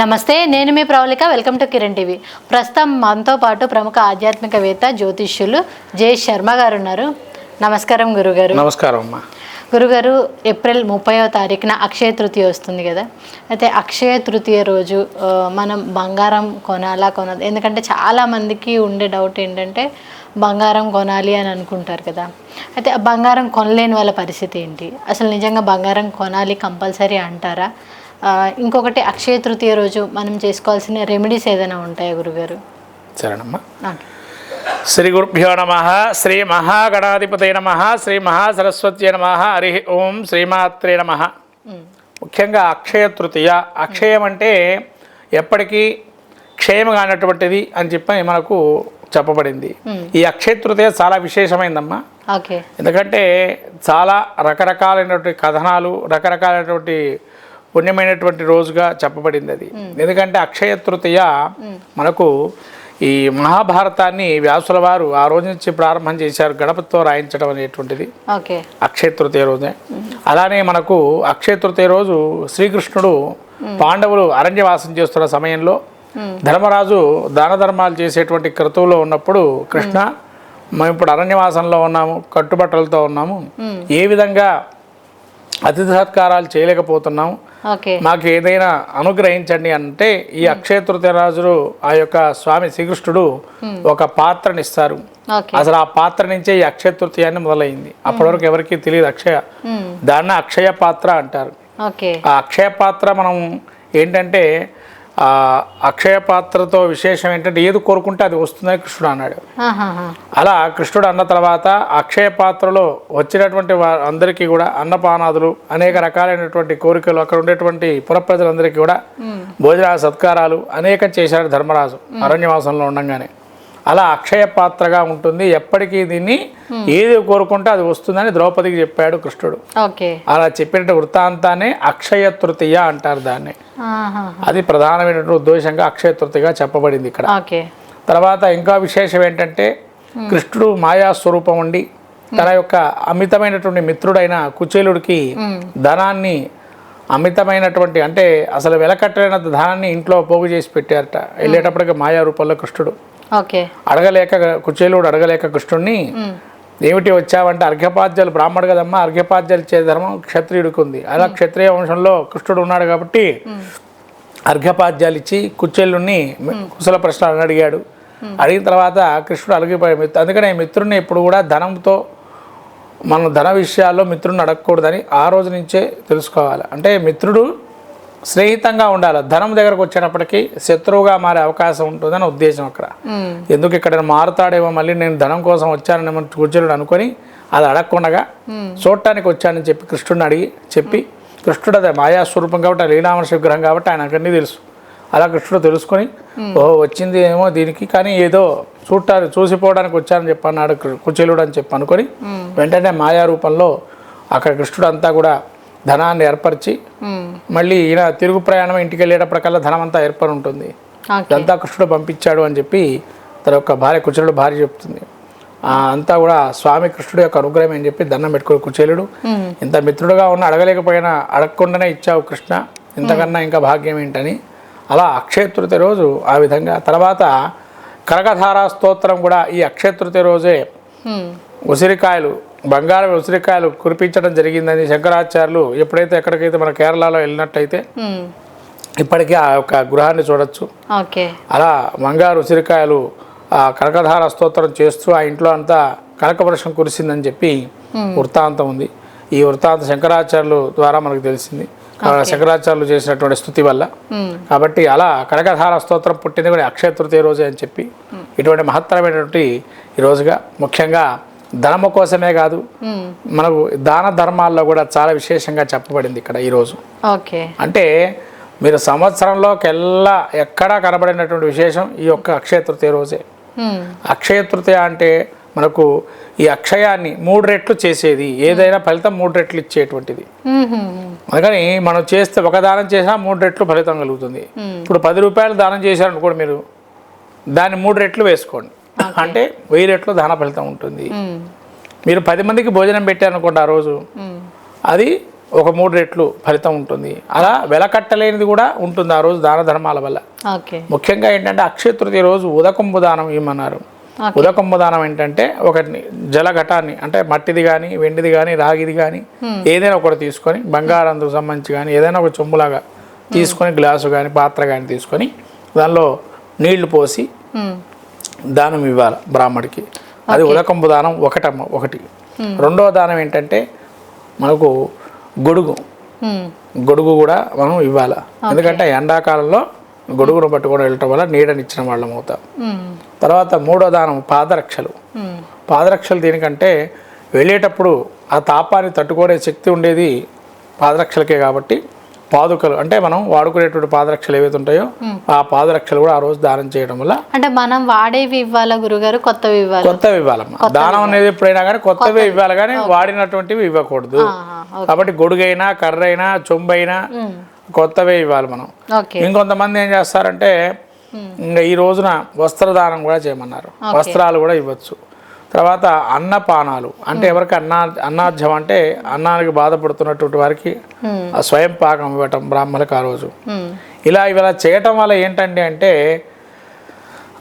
నమస్తే నేను మీ Pravalika welcome to Kiran TV. ప్రస్తుతం మనతో పాటు ప్రముఖ ఆధ్యాత్మికవేత్త జ్యోతిష్యులు జే శర్మ గారు ఉన్నారు. నమస్కారం గురుగారు. నమస్కారం అమ్మా. గురుగారు ఏప్రిల్ ముప్పైవ తారీఖున అక్షయ తృతీయ వస్తుంది కదా. అయితే అక్షయ తృతీయ రోజు మనం బంగారం కొనాలా కొనాలి? ఎందుకంటే చాలా మందికి ఉండే డౌట్ ఏంటంటే బంగారం కొనాలి అని అనుకుంటారు కదా. అయితే ఆ బంగారం కొనలేని వాళ్ళ పరిస్థితి ఏంటి? అసలు నిజంగా బంగారం కొనాలి కంపల్సరీ అంటారా? ఇంకొకటి అక్షయ తృతీయ రోజు మనం చేసుకోవాల్సిన రెమెడీస్ ఏదైనా ఉంటాయా గురుగారు? సరేనమ్మా. శ్రీ గురుభ్యో నమ శ్రీ మహాగణాధిపతే నమ శ్రీ మహాసరస్వతి నమ హరి ఓం శ్రీమాత్రే నమ. ముఖ్యంగా అక్షయ తృతీయ. అక్షయం అంటే ఎప్పటికీ క్షయం కానటువంటిది అని చెప్పి మనకు చెప్పబడింది. ఈ అక్షయ తృతీయ చాలా విశేషమైందమ్మా. ఓకే. ఎందుకంటే చాలా రకరకాలైనటువంటి కథనాలు రకరకాలైనటువంటి పుణ్యమైనటువంటి రోజుగా చెప్పబడింది అది ఎందుకంటే అక్షయ తృతీయ మనకు ఈ మహాభారతాన్ని వ్యాసుల వారు ఆ రోజు నుంచి ప్రారంభం చేశారు గణపతితో రాయించడం అనేటువంటిది. అక్షయ తృతీయ రోజే. అలానే మనకు అక్షయ తృతీయ రోజు శ్రీకృష్ణుడు పాండవులు అరణ్యవాసం చేస్తున్న సమయంలో ధర్మరాజు దాన ధర్మాలు చేసేటువంటి క్రతువులో ఉన్నప్పుడు కృష్ణ మేము. ఇప్పుడు అరణ్యవాసంలో ఉన్నాము కట్టుబట్టలతో ఉన్నాము. ఏ విధంగా అతిథి సత్కారాలు చేయలేకపోతున్నాము మాకు ఏదైనా అనుగ్రహించండి అంటే ఈ అక్షయ తృతీయ రాజులు ఆ యొక్క స్వామి శ్రీకృష్ణుడు ఒక పాత్రని ఇస్తారు ఓకే. అసలు ఆ పాత్ర నుంచే ఈ అక్షయ తృతీయాన్ని మొదలైంది. అప్పటి వరకు ఎవరికి తెలియదు అక్షయ. దాన్ని అక్షయ పాత్ర అంటారు. ఆ అక్షయ పాత్ర మనం ఏంటంటే అక్షయ పాత్రతో విశేషం ఏంటంటే ఏది కోరుకుంటే అది వస్తుందని కృష్ణుడు అన్నాడు. అలా కృష్ణుడు అన్న తర్వాత అక్షయ పాత్రలో వచ్చినటువంటి అందరికీ కూడా అన్నపానాదులు అనేక రకాలైనటువంటి కోరికలు అక్కడ ఉండేటువంటి పురప్రజలందరికీ కూడా భోజన సత్కారాలు అనేకం చేశాడు ధర్మరాజు అరణ్యవాసంలో ఉండగానే. అలా అక్షయ పాత్రగా ఉంటుంది. ఎప్పటికీ దీన్ని ఏది కోరుకుంటే అది వస్తుందని ద్రౌపదికి చెప్పాడు కృష్ణుడు. అలా చెప్పినట్టు వృత్తాంతాన్ని అక్షయ తృతీయ అంటారు దాన్ని. అది ప్రధానమైనటువంటి ఉద్దేశంగా అక్షయ తృతీయగా చెప్పబడింది ఇక్కడ. తర్వాత ఇంకా విశేషం ఏంటంటే కృష్ణుడు మాయా స్వరూపం ఉండి తన యొక్క అమితమైనటువంటి మిత్రుడైన కుచేలుడికి ధనాన్ని అమితమైనటువంటి అంటే అసలు వెలకట్టలేనంత ధనాన్ని ఇంట్లో పోగు చేసి పెట్టారట. వెళ్ళేటప్పటికి మాయా రూపంలో కృష్ణుడు. అడగలేక కుచేలుడు అడగలేక కృష్ణుడిని ఏమిటి వచ్చావంటే అర్ఘ్యపాద్యాలు బ్రాహ్మడు కదమ్మా అర్ఘ్యపాద్యాలు ఇచ్చే ధర్మం క్షత్రియుడికి ఉంది అలా క్షత్రియ వంశంలో కృష్ణుడు ఉన్నాడు కాబట్టి అర్ఘ్యపాద్యాలు ఇచ్చి కుచేలుని కుశల ప్రశ్నలు అడిగాడు. అడిగిన తర్వాత కృష్ణుడు అలిగిపోయాడు. మిత్రు అందుకనే మిత్రుడిని ఎప్పుడు కూడా ధనంతో మనం ధన విషయాల్లో మిత్రుడిని అడగకూడదని ఆ రోజు నుంచే తెలుసుకోవాలి. అంటే మిత్రుడు స్నేహితంగా ఉండాలి. ధనం దగ్గరకు వచ్చేటప్పటికి శత్రువుగా మారే అవకాశం ఉంటుందని ఉద్దేశం అక్కడ. ఎందుకు ఇక్కడ మారుతాడేమో మళ్ళీ నేను ధనం కోసం వచ్చానని కుచేలుడు అనుకొని అది అడగకుండగా చూడటానికి వచ్చానని చెప్పి కృష్ణుడిని అడిగి చెప్పి కృష్ణుడు అదే మాయా స్వరూపం కాబట్టి లీలామర్ష విగ్రహం కాబట్టి ఆయనకు అన్నీ తెలుసు. అలా కృష్ణుడు తెలుసుకొని ఓ వచ్చింది ఏమో దీనికి కానీ ఏదో చూడటానికి చూసిపోవడానికి వచ్చానని చెప్పి అన్నాడు కుచేలుడు అని చెప్పి అనుకొని వెంటనే మాయా రూపంలో అక్కడ కృష్ణుడు అంతా కూడా ధనాన్ని ఏర్పరిచి. మళ్ళీ ఈయన తిరుగు ప్రయాణం ఇంటికి వెళ్ళేటప్పటికల్లా ధనం అంతా ఏర్పడి ఉంటుంది ఇదంతా కృష్ణుడు పంపించాడు అని చెప్పి తన యొక్క భార్య కుచేలుడు భార్య చెప్తుంది అంతా కూడా స్వామి కృష్ణుడు యొక్క అనుగ్రహం అని చెప్పి దండం పెట్టుకో కుచేలుడు. ఇంత మిత్రుడుగా ఉన్న అడగలేకపోయినా అడగకుండానే ఇచ్చావు కృష్ణ ఇంతకన్నా ఇంకా భాగ్యం ఏంటని అలా అక్షయ తృతీయ రోజు ఆ విధంగా తర్వాత కనకధారా స్తోత్రం కూడా ఈ అక్షయ తృతీయ రోజే. ఉసిరికాయలు బంగారం ఉసిరికాయలు కురిపించడం జరిగిందని శంకరాచార్యులు ఎప్పుడైతే ఎక్కడికైతే మన కేరళలో వెళ్ళినట్టయితే. ఇప్పటికీ ఆ యొక్క గృహాన్ని చూడొచ్చు. అలా బంగారు ఉసిరికాయలు ఆ కనకధార స్తోత్రం చేస్తూ ఆ ఇంట్లో అంతా కనకవర్షం కురిసిందని చెప్పి వృత్తాంతం ఉంది. ఈ వృత్తాంతం శంకరాచార్యులు ద్వారా మనకు తెలిసింది. శంకరాచార్యులు చేసినటువంటి స్థుతి వల్ల. కాబట్టి అలా కనకధార స్తోత్రం పుట్టింది కూడా అక్షయ తృతీయ రోజే అని చెప్పి ఇటువంటి మహత్తరమైనటువంటి ఈ రోజుగా ముఖ్యంగా ధనము కోసమే కాదు. మనకు దాన ధర్మాల్లో కూడా చాలా విశేషంగా చెప్పబడింది ఇక్కడ ఈరోజు ఓకే. అంటే మీరు సంవత్సరంలోకెల్లా ఎక్కడా కనబడినటువంటి విశేషం ఈ యొక్క అక్షయ తృతీయ రోజే. ఉమ్. అక్షయ తృతీయ అంటే మనకు ఈ అక్షయాన్ని మూడు రెట్లు చేసేది. ఏదైనా ఫలితం మూడు రెట్లు ఇచ్చేటువంటిది. అందుకని మనం చేస్తే ఒక దానం చేసినా మూడు రెట్లు ఫలితం కలుగుతుంది. ఇప్పుడు పది రూపాయలు దానం చేశారనుకోండి మీరు దాన్ని మూడు రెట్లు వేసుకోండి. అంటే వెయ్యి రెట్లు దాన ఫలితం ఉంటుంది. మీరు పది మందికి భోజనం పెట్టారనుకోండి ఆ రోజు. అది ఒక మూడు రెట్లు ఫలితం ఉంటుంది. అలా వెలకట్టలేనిది కూడా ఉంటుంది ఆ రోజు దాన ధర్మాల వల్ల. ముఖ్యంగా ఏంటంటే అక్షయ తృతీయ రోజు ఉదకంబు దానం ఇవ్వమన్నారు. Okay. ఉదకంబు దానం ఏంటంటే ఒకటిని జలఘటాన్ని అంటే మట్టిది కానీ వెండిది కానీ రాగిది కానీ ఏదైనా ఒకటి తీసుకొని బంగారంకు సంబంధించి కానీ ఏదైనా ఒక చెంబులాగా తీసుకొని గ్లాసు కానీ పాత్ర కానీ తీసుకొని దానిలో నీళ్ళు పోసి ఉమ్, దానం ఇవ్వాలి బ్రాహ్మడికి. అది ఉదకంబు దానం ఒకటమ్మ ఒకటి. రెండవ దానం ఏంటంటే మనకు గొడుగు. గొడుగు కూడా మనం ఇవ్వాలి? ఎందుకంటే ఎండాకాలంలో గొడుగును పట్టుకొని వెళ్ళటం వల్ల నీడనిచ్చిన వాళ్ళం అవుతాం. తర్వాత మూడో దానం పాదరక్షలు. పాదరక్షలు దీనికంటే వెళ్ళేటప్పుడు ఆ తాపాన్ని తట్టుకునే శక్తి ఉండేది పాదరక్షలకే కాబట్టి. పాదుకలు అంటే మనం వాడుకునేటువంటి పాదరక్షలు ఏవైతే ఉంటాయో ఆ పాదరక్షలు కూడా ఆ రోజు దానం చేయడం వల్ల అంటే మనం వాడేవి ఇవ్వాలా గురుగారు? కొత్తవి ఇవ్వాలి? కొత్తవి ఇవ్వాలమ్మా. దానం అనేది ఎప్పుడైనా కానీ కొత్తవే ఇవ్వాలి కానీ వాడినటువంటివి ఇవ్వకూడదు. కాబట్టి గొడుగైనా కర్రైనా చొంబైనా కొత్తవే ఇవ్వాలి మనం. ఇంకొంతమంది ఏం చేస్తారంటే ఇంకా ఈ రోజున వస్త్రదానం కూడా చేయమన్నారు. వస్త్రాలు కూడా ఇవ్వచ్చు. తర్వాత అన్నపానాలు. అంటే ఎవరికి అన్నా అన్నాధ్యం అంటే అన్నానికి బాధపడుతున్నటువంటి వారికి స్వయం పాకం ఇవ్వటం బ్రాహ్మణులకు ఆ రోజు. ఇలా ఇలా చేయటం వల్ల ఏంటంటే అంటే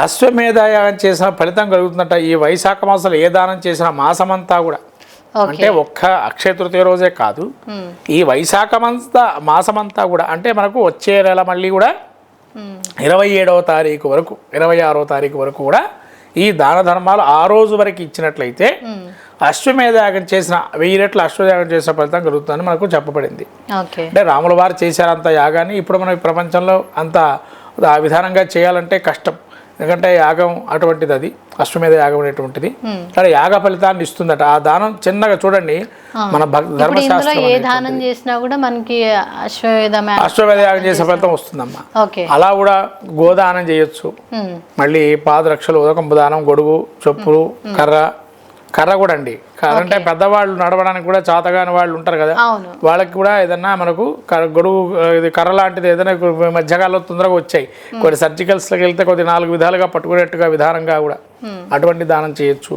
అశ్వమేధయాగం చేసిన ఫలితం కలుగుతుందట. ఈ వైశాఖ మాసంలో ఏ దానం చేసిన మాసమంతా కూడా. అంటే ఒక్క అక్షయ తృతీయ రోజే కాదు. ఈ వైశాఖమంతా మాసమంతా కూడా అంటే మనకు వచ్చే నెల మళ్ళీ కూడా ఇరవై ఏడవ తారీఖు వరకు ఇరవై ఆరో తారీఖు వరకు కూడా ఈ దాన ధర్మాలు ఆ రోజు వరకు ఇచ్చినట్లయితే ఉమ్, అశ్వమేధయాగం చేసిన వెయ్యి రెట్లు అశ్వయాగం చేసిన ఫలితం కలుగుతుందని మనకు చెప్పబడింది. అంటే రాముల వారు చేశారు అంత యాగాన్ని ఇప్పుడు మనం ఈ ప్రపంచంలో అంత ఆ విధానంగా చేయాలంటే కష్టం. ఎందుకంటే యాగం అటువంటిది అది. అశ్వమేధ యాగం అనేటువంటిది. కానీ యాగ ఫలితాన్ని ఇస్తుందట. ఆ దానం చిన్నగా చూడండి. మన ధర్మశాస్త్రం ఏ. దానం చేసినా కూడా మనకి అశ్వమేధ యాగం చేసే ఫలితం వస్తుందమ్మా. అలా కూడా గోదానం చేయొచ్చు. మళ్ళీ పాదరక్షలు ఉదకంపు దానం గొడుగు చెప్పులు కర్ర కర్ర కూడా అండి. కర్ర అంటే పెద్దవాళ్ళు నడవడానికి కూడా చాతగాని వాళ్ళు ఉంటారు కదా. వాళ్ళకి కూడా ఏదన్నా మనకు గొడుగు ఇది కర్ర లాంటిది ఏదైనా మధ్యకాలంలో తొందరగా వచ్చాయి. కొన్ని సర్జికల్స్లోకి వెళ్తే కొద్ది నాలుగు విధాలుగా పట్టుకునేట్టుగా విధానంగా కూడా అటువంటి దానం చేయొచ్చు.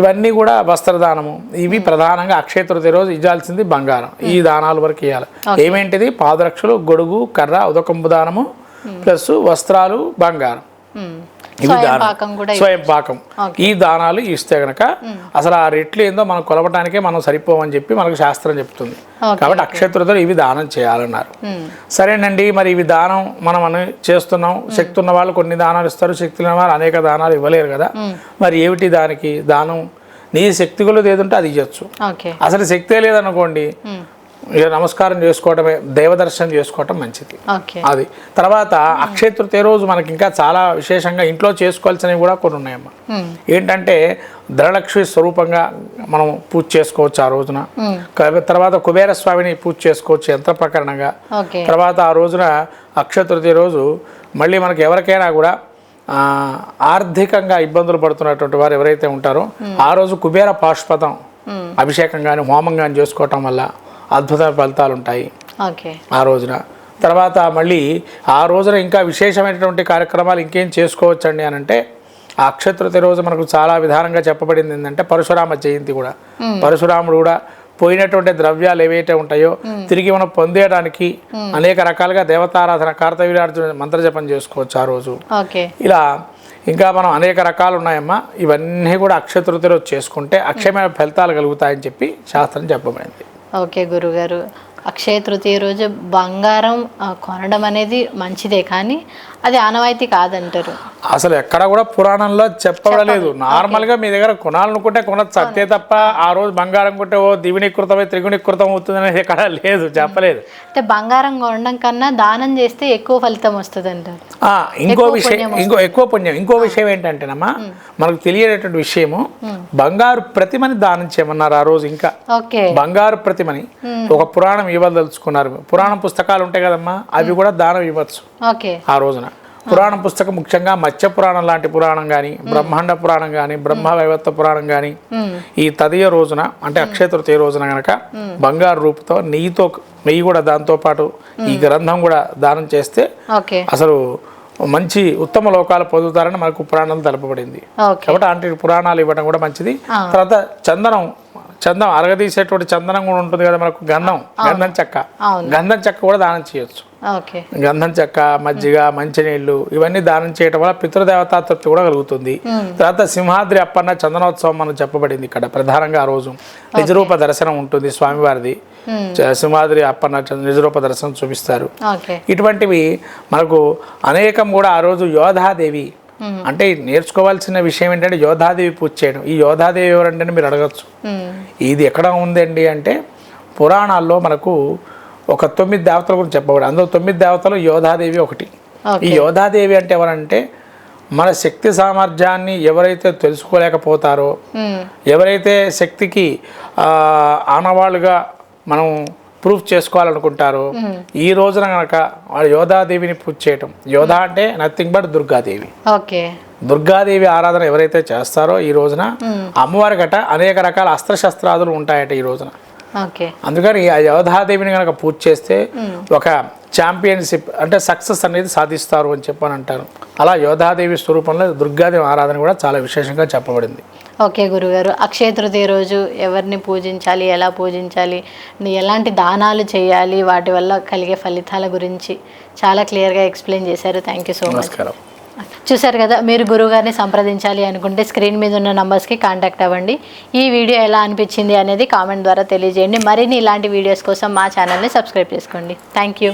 ఇవన్నీ కూడా వస్త్రదానము. ఇవి ప్రధానంగా అక్షయ తృతీయ రోజు ఇవ్వాల్సింది బంగారం. ఈ దానాల వరకు ఇవ్వాలి. ఏమేంటిది? పాదరక్షలు గొడుగు కర్ర ఉదకంబు దానము ప్లస్ వస్త్రాలు బంగారం. ఇవి స్వయం దానం స్వయం పాకం. ఈ దానాలు ఇస్తే గనక అసలు ఆ రెట్లు ఏందో మనం కొలవటానికే మనం సరిపోవని చెప్పి మనకు శాస్త్రం చెప్తుంది. కాబట్టి అక్షయతృతలు ఇవి దానం చేయాలన్నారు. సరేనండి మరి ఇవి దానం మనం అని చేస్తున్నాం. శక్తి ఉన్న వాళ్ళు కొన్ని దానాలు ఇస్తారు శక్తి ఉన్న వాళ్ళు అనేక దానాలు ఇవ్వలేరు కదా. మరి ఏమిటి దానికి దానం? నీ శక్తి కొలది ఏదుంటే అది ఇవ్వచ్చు. అసలు శక్తే లేదనుకోండి ఇక నమస్కారం చేసుకోవటమే దైవదర్శనం చేసుకోవటం మంచిది. అది. తర్వాత అక్షయ తృతీయ రోజు మనకి ఇంకా చాలా విశేషంగా ఇంట్లో చేసుకోవాల్సినవి కూడా కొన్ని ఉన్నాయమ్మా. ఏంటంటే ధనలక్ష్మి స్వరూపంగా మనం పూజ చేసుకోవచ్చు ఆ రోజున. తర్వాత కుబేర స్వామిని పూజ చేసుకోవచ్చు యంత్ర ప్రకరణంగా. ఓకే. తర్వాత ఆ రోజున అక్షయ తృతీయ రోజు మళ్ళీ మనకి ఎవరికైనా కూడా ఆర్థికంగా ఇబ్బందులు పడుతున్నటువంటి వారు ఎవరైతే ఉంటారో ఆ రోజు కుబేర పాష్పతం ఉమ్, అభిషేకం కానీ హోమం కానీ చేసుకోవటం వల్ల అద్భుతమైన ఫలితాలు ఉంటాయి ఆ రోజున. తర్వాత మళ్ళీ ఆ రోజున ఇంకా విశేషమైనటువంటి కార్యక్రమాలు ఇంకేం చేసుకోవచ్చండి అని అంటే ఆ అక్షతృతి రోజు మనకు చాలా విధానంగా చెప్పబడింది ఏంటంటే పరశురామ జయంతి కూడా. పరశురాముడు కూడా పోయినటువంటి ద్రవ్యాలు ఏవైతే ఉంటాయో తిరిగి మనం పొందేయడానికి అనేక రకాలుగా దేవతారాధన కార్తవీర్యార్జున మంత్రజపం చేసుకోవచ్చు ఆ రోజు. ఓకే. ఇలా ఇంకా మనం అనేక రకాలు ఉన్నాయమ్మా ఇవన్నీ కూడా అక్షతృతి రోజు చేసుకుంటే అక్షయమైన ఫలితాలు కలుగుతాయని చెప్పి శాస్త్రం చెప్పబడింది. ఓకే గురుగారు. అక్షయ తృతీయ రోజు బంగారం కొనడం అనేది మంచిదే కానీ అది ఆనవాయితీ కాదంటారు. అసలు ఎక్కడ కూడా పురాణంలో చెప్పబడలేదు. నార్మల్గా మీ దగ్గర కొనాలనుకుంటే కొనచ్చు. అంతే తప్ప ఆ రోజు బంగారం కొంటే ఓ దివినీకృతమై త్రిగుణీకృతం అవుతుంది అనేది ఎక్కడ లేదు చెప్పలేదు. అంటే బంగారం కొనడం కన్నా దానం చేస్తే ఎక్కువ ఫలితం వస్తుంది అంటారు ఆ, ఇంకో విషయం ఇంకో ఎక్కువ పుణ్యం ఇంకో విషయం ఏంటంటేనమ్మా మనకు తెలియనటువంటి విషయము బంగారు ప్రతిమని దానం చేయమన్నారు ఆ రోజు ఇంకా. బంగారు ప్రతిమని ఒక పురాణం ఇవ్వదలుచుకున్నారు. పురాణం పుస్తకాలు ఉంటాయి కదమ్మా అవి కూడా దానం ఇవ్వచ్చు ఆ రోజున. పురాణం పుస్తకం ముఖ్యంగా మత్స్య పురాణం లాంటి పురాణం కానీ బ్రహ్మాండ పురాణం కానీ బ్రహ్మ వైవత్వ పురాణం కానీ ఈ తదియ రోజున అంటే అక్షయ తృతీయ రోజున గనక బంగారు రూపుతో నెయ్యితో నెయ్యి కూడా దాంతో పాటు ఈ గ్రంథం కూడా దానం చేస్తే అసలు మంచి ఉత్తమ లోకాలు పొందుతారని మనకు పురాణం తెలపబడింది. కాబట్టి అలాంటి పురాణాలు ఇవ్వడం కూడా మంచిది. తర్వాత చందనం చందనం అరగదీసేటువంటి చందనం కూడా ఉంటుంది కదా మనకు గంధం గంధం చెక్క. గంధం చెక్క కూడా దానం చేయొచ్చు. గంధం చెక్క మజ్జిగ మంచినీళ్ళు ఇవన్నీ దానం చేయటం వల్ల పితృదేవతా తృప్తి కూడా కలుగుతుంది. తర్వాత సింహాద్రి అప్పన్న చందనోత్సవం మనం చెప్పబడింది ఇక్కడ ప్రధానంగా ఆ రోజు. నిజరూప దర్శనం ఉంటుంది స్వామివారిది. సింహాద్రి అప్పన్న నిజరూప దర్శనం చూపిస్తారు. ఇటువంటివి మనకు అనేకం కూడా ఆ రోజు యోధాదేవి అంటే నేర్చుకోవాల్సిన విషయం ఏంటంటే యోధాదేవి పూజ చేయడం ఈ యోధాదేవి ఎవరంటే మీరు అడగచ్చు మ్మ్. ఇది ఎక్కడ ఉందండి అంటే పురాణాల్లో మనకు ఒక తొమ్మిది దేవతల గురించి చెప్పబడి అందులో తొమ్మిది దేవతలు యోధాదేవి ఒకటి. ఈ యోధాదేవి అంటే ఎవరంటే మన శక్తి సామర్థ్యాన్ని ఎవరైతే తెలుసుకోలేకపోతారో మ్మ్. ఎవరైతే శక్తికి ఆనవాళ్ళుగా మనం ప్రూఫ్ చేసుకోవాలనుకుంటారో ఈ రోజున కనుక వాళ్ళ యోధాదేవిని పూజ చేయటం. యోధా అంటే nothing but Durgadevi. Okay. Durgadevi ఆరాధన ఎవరైతే చేస్తారో ఈ రోజున అమ్మవారికట అనేక రకాల అస్త్రశస్త్రాదులు ఉంటాయట ఈ రోజున. అందుకని ఆ యోధాదేవిని కనుక పూజ చేస్తే ఒక ఛాంపియన్షిప్ అంటే సక్సెస్ అనేది సాధిస్తారు అని చెప్పని అంటారు. అలా యోధాదేవి స్వరూపంలో దుర్గాదేవి ఆరాధన కూడా చాలా విశేషంగా చెప్పబడింది. ఓకే గురుగారు. అక్షయ తృతీయ రోజు ఎవరిని పూజించాలి ఎలా పూజించాలి ఎలాంటి దానాలు చేయాలి వాటి వల్ల కలిగే ఫలితాల గురించి చాలా క్లియర్గా ఎక్స్ప్లెయిన్ చేశారు. Thank you so much. చూసారు కదా మీరు గురువుగారిని సంప్రదించాలి అనుకుంటే స్క్రీన్ మీద ఉన్న నంబర్స్కి కాంటాక్ట్ అవ్వండి. ఈ వీడియో ఎలా అనిపించింది అనేది కామెంట్ ద్వారా తెలియజేయండి. మరిన్ని ఇలాంటి వీడియోస్ కోసం మా ఛానల్ని సబ్స్క్రైబ్ చేసుకోండి. Thank you.